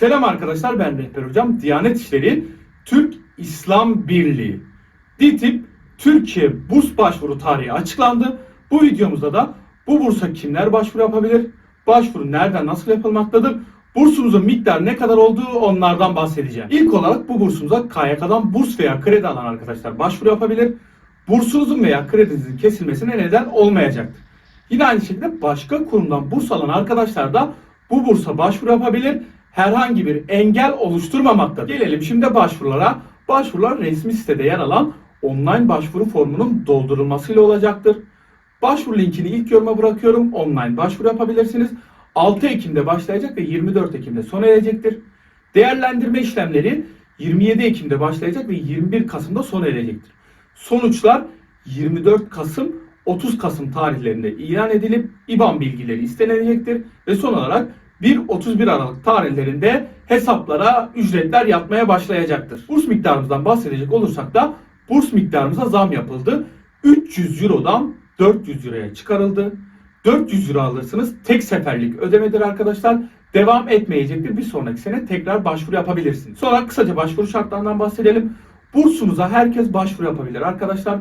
Selam arkadaşlar ben Rehber Hocam. Diyanet İşleri Türk İslam Birliği DİTİB Türkiye burs başvuru tarihi açıklandı. Bu videomuzda da bu bursa kimler başvuru yapabilir? Başvuru nereden nasıl yapılmaktadır? Bursumuzun miktarı ne kadar olduğu onlardan bahsedeceğim. İlk olarak bu bursumuza KYK'dan burs veya kredi alan arkadaşlar başvuru yapabilir. Bursunuzun veya kredinizin kesilmesine neden olmayacaktır. Yine aynı şekilde başka kurumdan burs alan arkadaşlar da bu bursa başvuru yapabilir. Herhangi bir engel oluşturmamaktadır. Gelelim şimdi başvurulara. Başvurular resmi sitede yer alan online başvuru formunun doldurulmasıyla olacaktır. Başvuru linkini ilk yoruma bırakıyorum. Online başvuru yapabilirsiniz. 6 Ekim'de başlayacak ve 24 Ekim'de sona erecektir. Değerlendirme işlemleri 27 Ekim'de başlayacak ve 21 Kasım'da sona erecektir. Sonuçlar 24 Kasım 30 Kasım tarihlerinde ilan edilip IBAN bilgileri istenecektir ve son olarak 1-31 Aralık tarihlerinde hesaplara ücretler yatmaya başlayacaktır. Burs miktarımızdan bahsedecek olursak da burs miktarımıza zam yapıldı. 300 Euro'dan 400 Euro'ya çıkarıldı. 400 Euro alırsınız. Tek seferlik ödemedir arkadaşlar. Devam etmeyecektir. Bir sonraki sene tekrar başvuru yapabilirsiniz. Sonra kısaca başvuru şartlarından bahsedelim. Bursumuza herkes başvuru yapabilir arkadaşlar.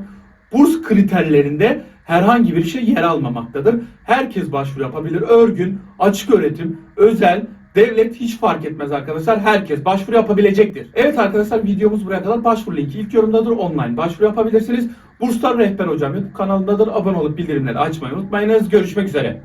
Burs kriterlerinde herhangi bir şey yer almamaktadır. Herkes başvuru yapabilir. Örgün, açık öğretim, özel, devlet hiç fark etmez arkadaşlar. Herkes başvuru yapabilecektir. Evet arkadaşlar videomuz buraya kadar. Başvuru linki ilk yorumdadır. Online başvuru yapabilirsiniz. Burslar Rehber Hocam YouTube kanalındadır. Abone olup bildirimleri açmayı unutmayınız. Görüşmek üzere.